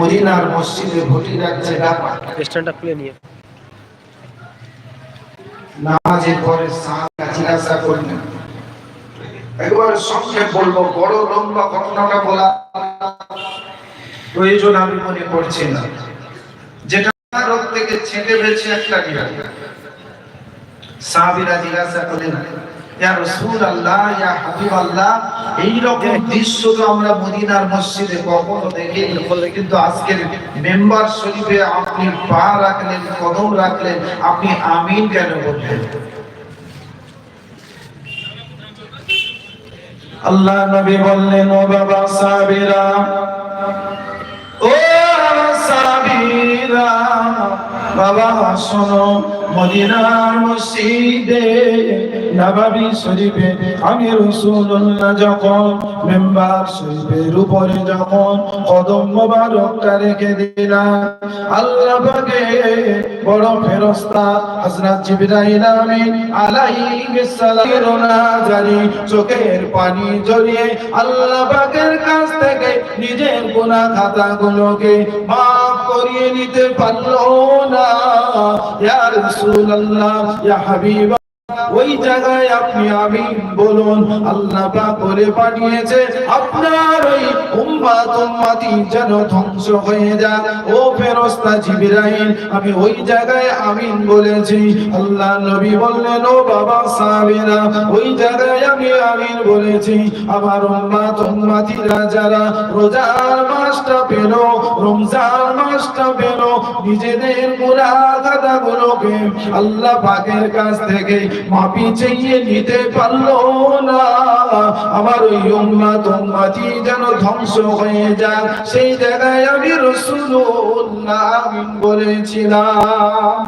মদিনার মসজিদে ভর্তি রাখছে ডাকা স্ট্যান্ডটা খুলে নিয়ে। নামাজের পরে জিজ্ঞাসা করলেন একবার সংক্ষেপ বলব বড় লম্বা ঘটনাটা বলা প্রয়োজন আমি মনে করছি না। যেটা রোগ থেকে ছেটে বেছে একটা গিরা সাহাবীরা জিজ্ঞাসা করলেন আপনি পা রাখলেন, কদম রাখলেন, আপনি আমিন কেন বললেন? আল্লাহ নবী বললেন, ও বাবা সাবিরা ও সাবিরা বাবা, শোনো, মদিনার মসজিদে শরীফে আমি রাসূলুল্লাহ যখন মেম্বার শরীফের উপরে যখন কদম মোবারকটা রেখে দিলাম, আল্লাহ বড় হযরত জিবরাইল চোখের পানি জড়িয়ে আল্লাহ কাছ থেকে নিজের গুনাহ খাতাগুলোকে মাফ করিয়ে নিতে পারল না। ইয়া রাসূলুল্লাহ ইয়া হাবিব ওই জায়গায় আপনি আমি বলুন, আল্লাহ বলে পাঠিয়েছে, আপনার ওই উম্মাত উম্মতি যেন ধ্বংস হয়ে যায় ও ফেরেশতা জিবরাইল, আমি ওই জায়গায় আমিন বলেছি। আল্লাহ নবী বললেন, ও বাবা সাহাবীরা, ওই জায়গায় আমি আমিন বলেছি। আমার উম্মাত উম্মতিরা যারা রোজার মাসটা পেল, রমজান মাসটা পেল, নিজেদের গুনাহ খাতাগুলোকে আল্লাহ পাকের কাছ থেকে মাপি চেয়ে নিতে পারল না। আমার ওই উম্মাত উম্মতি যেন ধ্বংস হয়ে যায় সেই জায়গায় আমি রাসূলুল্লাহ আমিন বলেছিলাম।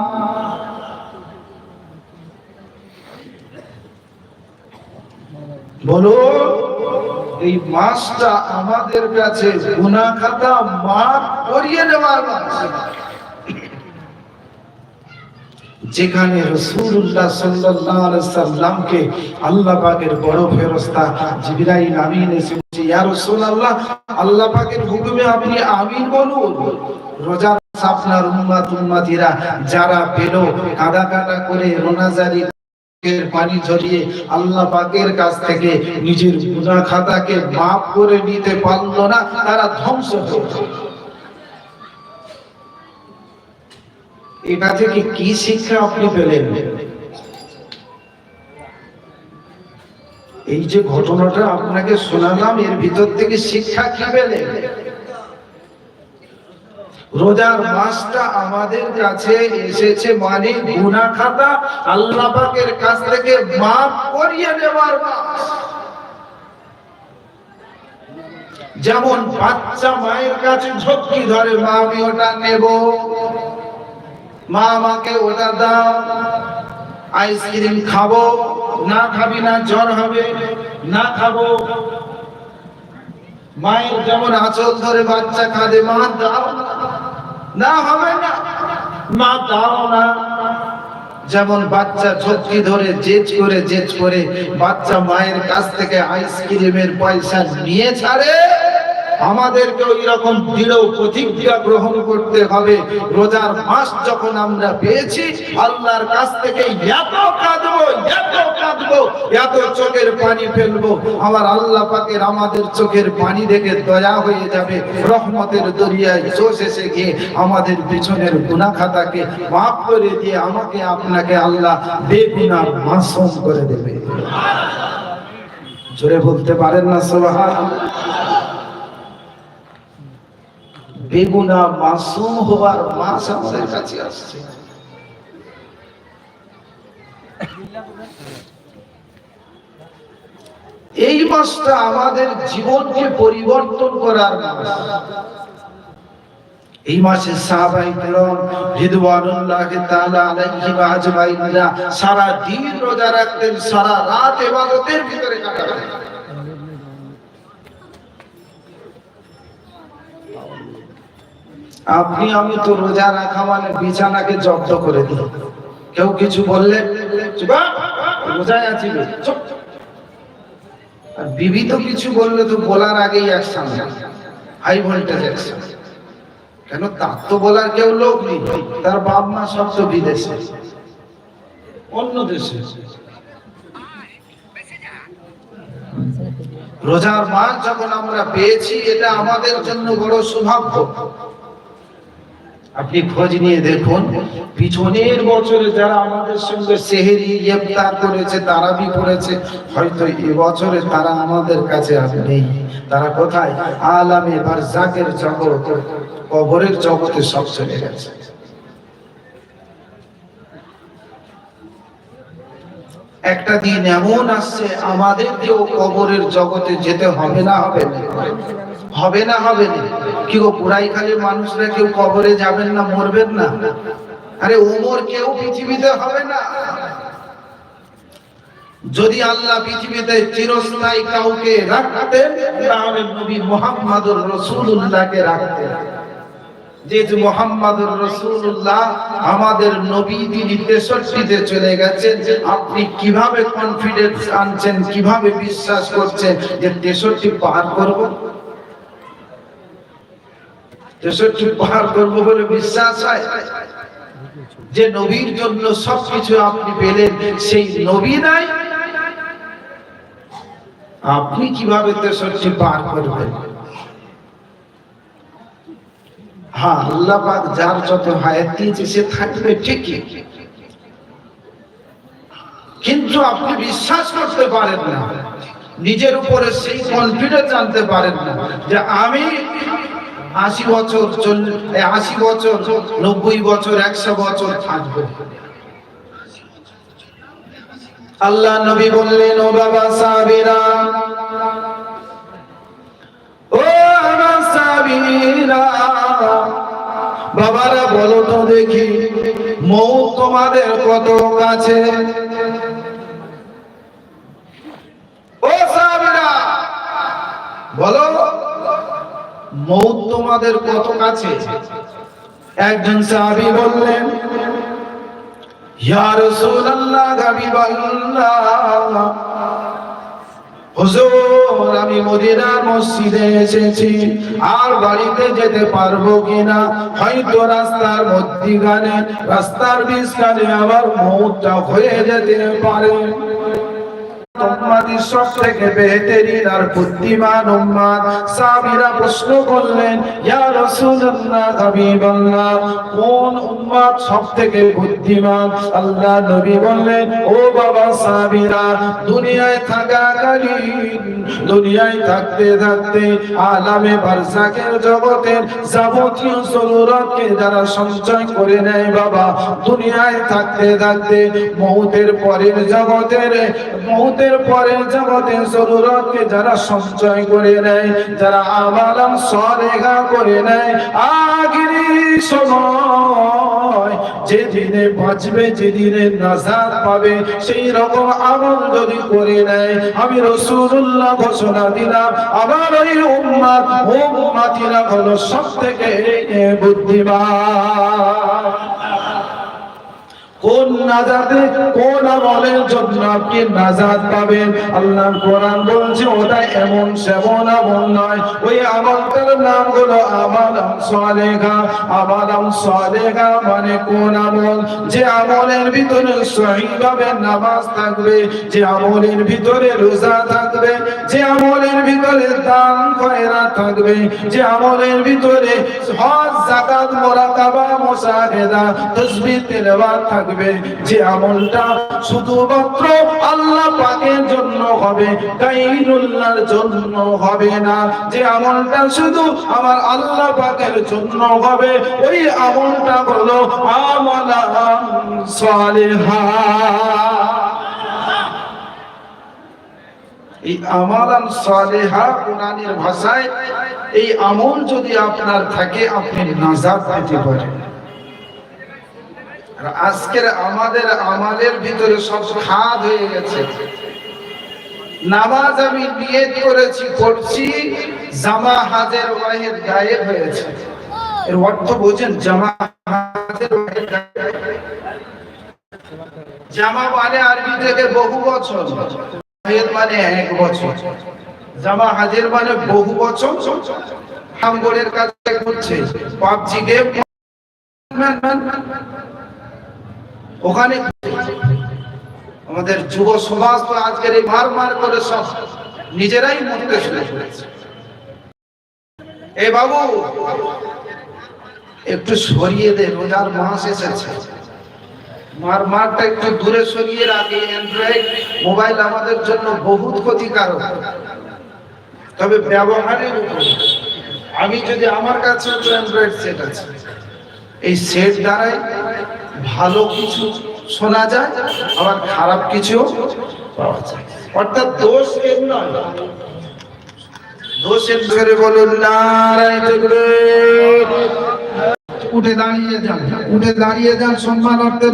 বলো, এই মাসটা আমাদের কাছে গুনাহ খাতা মাফ করিয়ে নেওয়ার মাস যেখানে আলাইহি সাল্লামকে আল্লাহ পাকের বড় ফেরেশতা জিবরাইল আমিন এসে বলছে, ইয়া রাসূলুল্লাহ আল্লাহ হুকুমে আপনি আমিন বলুন। যারা পেল কাদা কাটা করে রোনাজারি পানি ঝরিয়ে আল্লাহ পাকের কাছ থেকে নিজের গুনাহ খাতাকে মাফ করে নিতে পারল না তারা ধ্বংস হয়ে এটা থেকে কি শিক্ষা আপনি পেলেন? এই যে ঘটনাটা আপনাকে শোনালাম, এর ভিতর থেকে শিক্ষা কি পেলেন? রোজার মাসটা আমাদের কাছে এসেছে মানে গুনা খাতা আল্লাহ কাছ থেকে মাফ করিয়ে নেওয়ার মাস। যেমন বাচ্চা মায়ের কাছে ঝক্কি ধরে, মা, আমি ওটা নেব। মা আমাকে ওটা দাও। আইসক্রিম খাব। না খাবি না জ্বর হবে। না খাব। মায়ের যেমন আঁচল ধরে বাচ্চা কাঁদে, মা দাও। না। হবে না। মা দাও না। যেমন বাচ্চা ঝক্কি ধরে, জেজ করে জেজ করে, বাচ্চা মায়ের কাছ থেকে আইসক্রিমের পয়সা নিয়ে ছাড়ে। আমাদেরকে ওই রকম দৃঢ় প্রতিজ্ঞা গ্রহণ করতে হবে। রোজার মাস যখন আমরা পেয়েছি, আল্লাহর কাছ থেকে এত কাঁদবো এত কাঁদবো, এত চোখের পানি ফেলব, আমার আল্লাহ পাকের আমাদের চোখের পানি দেখে দয়া হয়ে যাবে। রহমতের দরিয়ায় জোশ এসে গিয়ে আমাদের পিছনের গুনাহ খাতাকে মাফ করে দিয়ে আমাকে আপনাকে আল্লাহ বেগুনা মাসুম করে দেবে। জোরে বলতে পারেন না সুবহান বেগুনা মাসুম হওয়ার মাস আমাদের কাছে আসছে। এই মাসটা আমাদের জীবনকে পরিবর্তন করার এই মাসে সাহাবাই কেরাম রিদওয়ানুল্লাহ তাআলা আলাইহিম আজমাইনরা সারা দিন রোজা রাখতেন সারা রাত ইবাদতের ভিতরে কাটাতেন। আপনি, আমি তো রোজা রাখা মানে বিছানাকে জব্দ করে দিই। কেউ কিছু বললে রোজায় আছি আর বিবি তো কিছু বললে তো বলার আগেই হাই ভোল্টেজ কেন তার তো বলার কেউ লোক নেই। তার বাপ মা সব তো বিদেশে। অন্য দেশে। রোজার মাস যখন আমরা পেয়েছি, এটা আমাদের জন্য বড় সৌভাগ্য। আপনি খোঁজ নিয়ে দেখুন, পিছনের বছরে যারা আমাদের সঙ্গে সেহেরি ইফতার করেছে, তারাবি করেছে, হয়তো এ বছরে তারা আমাদের কাছে নেই। তারা কোথায়? আলামে বারজাকের জগৎ কবরের জগতে সব চলে গেছে। একটা দিন এমন আসছে, আমাদেরকেও কবরের জগতে যেতে হবে না হবে না। হবে না হবে না? কি গো পুরাইখালীর মানুষরা কেউ কবরে যাবেন না, মরবেন না? আরে ওমর কেউ পৃথিবীতে হবে না। যদি আল্লাহ পৃথিবীতে চিরস্থায়ী কাউকে রাখতেন, তাহলে নবী মোহাম্মদুর রসুল্লাহকে রাখতেন। যেহেতু মোহাম্মদুর রসুল্লাহ আমাদের নবী, তিনি তেষট্টিতে চলে গেছেন, আপনি কীভাবে কনফিডেন্স আনছেন, কীভাবে বিশ্বাস করছেন যে তেষট্টি পার করব? তেষট্টি পার করব বলে বিশ্বাস হয়? যে নবীর জন্য সবকিছু আপনি পেলেন, সেই নবী নাই? আপনি কীভাবে তেষট্টি পার করবেন? হ্যাঁ আল্লাহ যার যত হায়াত দিয়েছে, সে থাকবে ঠিকই। কিন্তু আপনি বিশ্বাস করতে পারেন না। নিজের উপরে সেই কনফিডেন্স আনতে পারেন না যে আমি আশি বছর আশি বছর, নব্বই বছর, একশো বছর থাকবে। আল্লাহ নবী বললেন, ও বাবা সাবিরা ও আমার সাবিরা বাবারা বলো তো দেখি মৌ তোমাদের কত কাছে? ও সাবিরা বলো। মৌ তোমাদের কত কাছে? একজন সাহাবী বললেন, ইয়া রাসূলুল্লাহ হাবিবাল্লাহ হুজুর, আমি মদিনার মসজিদে এসেছি, আর বাড়িতে যেতে পারব কিনা? হয়তো রাস্তার মধ্যিখানে, রাস্তার বিস্কানে আমার মৌতটা হয়ে যেতে পারে। সব থেকে আর বুদ্ধিমান উম্মাত সাহাবীরা প্রশ্ন করলেন, ইয়া রাসূলুল্লাহ, হাবিবাল্লাহ, কোন উম্মাত সব থেকে বুদ্ধিমান? আল্লাহ নবী বললেন, ও বাবা সাহাবীরা, দুনিয়ায় থাকাকালীন, দুনিয়ায় থাকতে থাকতে আলামে বারজাকের জগতের যাবতীয় জরুরতকে যারা সঞ্চয় করে নেয় বাবা, দুনিয়ায় থাকতে থাকতে মৌতের পরের জগতের, মৌতের পরের জগতের জরুরতকে যারা সঞ্চয় করে নেয়, যারা আমালাম সরেগা করে নেয় সময় যে দিনে বাঁচবে যে দিনে নাজাত পাবে, সেই রকম আমল যদি করে নেয়, আমি রসুল্লাহ ঘোষণা দিলাম, আমার ওই উম্মাত উম্মাতিরা হলো সব থেকে বুদ্ধিমান। কোন নাজাতে, কোন আমলের জন্য আপনি নাজাত পাবেন? আল্লাহ কোরআন বলছে, ওটা এমন সেমন আমল নয়। ওই আমলটার নাম হলো আমালাম সালেহা। আমালাম সালেহা মানে কোন আমল? যে আমলের ভিতরে সহিভাবে নামাজ থাকবে, যে আমলের ভিতরে রোজা থাকবে, যে আমলের ভিতরে দান খয়রা থাকবে, যে আমলের ভিতরে হজ, যাকাত, মুরাকাবা, মুশাহিদা তাসবিহ তেলাওয়াত থাকবে। যে আমলটা শুধুমাত্র আল্লাহ পাকের জন্য হবে গায়রুল্লাহর জন্য হবে না। যে আমলটা শুধু আমার আল্লাহ পাকের জন্য হবে, ওই আমলটা হলো আমালান সালেহা। এই আমালান সালেহা কোরআনের ভাষায় এই আমল যদি আপনার থাকে, আপনি নাজাত পেতে পারেন। আজকের আমাদের আমাদের ভিতরে সব খাদ হয়ে গেছে। নামাজ আমি নিয়ত করেছি, পড়ছি জামা হাজের ওয়াহিদ গায়েব হয়েছে। এর অর্থ বোঝেন জামা হাজের ওয়াহিদ। জামা মানে আরবি থেকে বহু বছর। ওয়াহিদ মানে এক বছর। জামা হাজের মানে বহু বছর। আমগোড়ের কাছে করছে পাবজি গেম ওখানে আমাদের যুব সমাজ তো আজকের এই মার মার করে সব নিজেরাই মরতে করেছে। এ বাবু, একটু সরিয়ে দে, রোজার মাস এসেছে। মার মারটা একটু দূরে সরিয়ে রাখে অ্যান্ড্রয়েড মোবাইল আমাদের জন্য বহুত ক্ষতিকারক। তবে ব্যবহারের উপর। আমি যদি আমার কাছে অ্যান্ড্রয়েড সেট আছে, এই সেট দ্বারাই ভালো কিছু শোনা যায়, আবার খারাপ কিছু পাওয়া যায়। অর্থাৎ দোষ এর নয়। দোষের ধরে বলুন উঠে দাঁড়িয়ে যান, উঠে দাঁড়িয়ে যান সম্মান অর্থে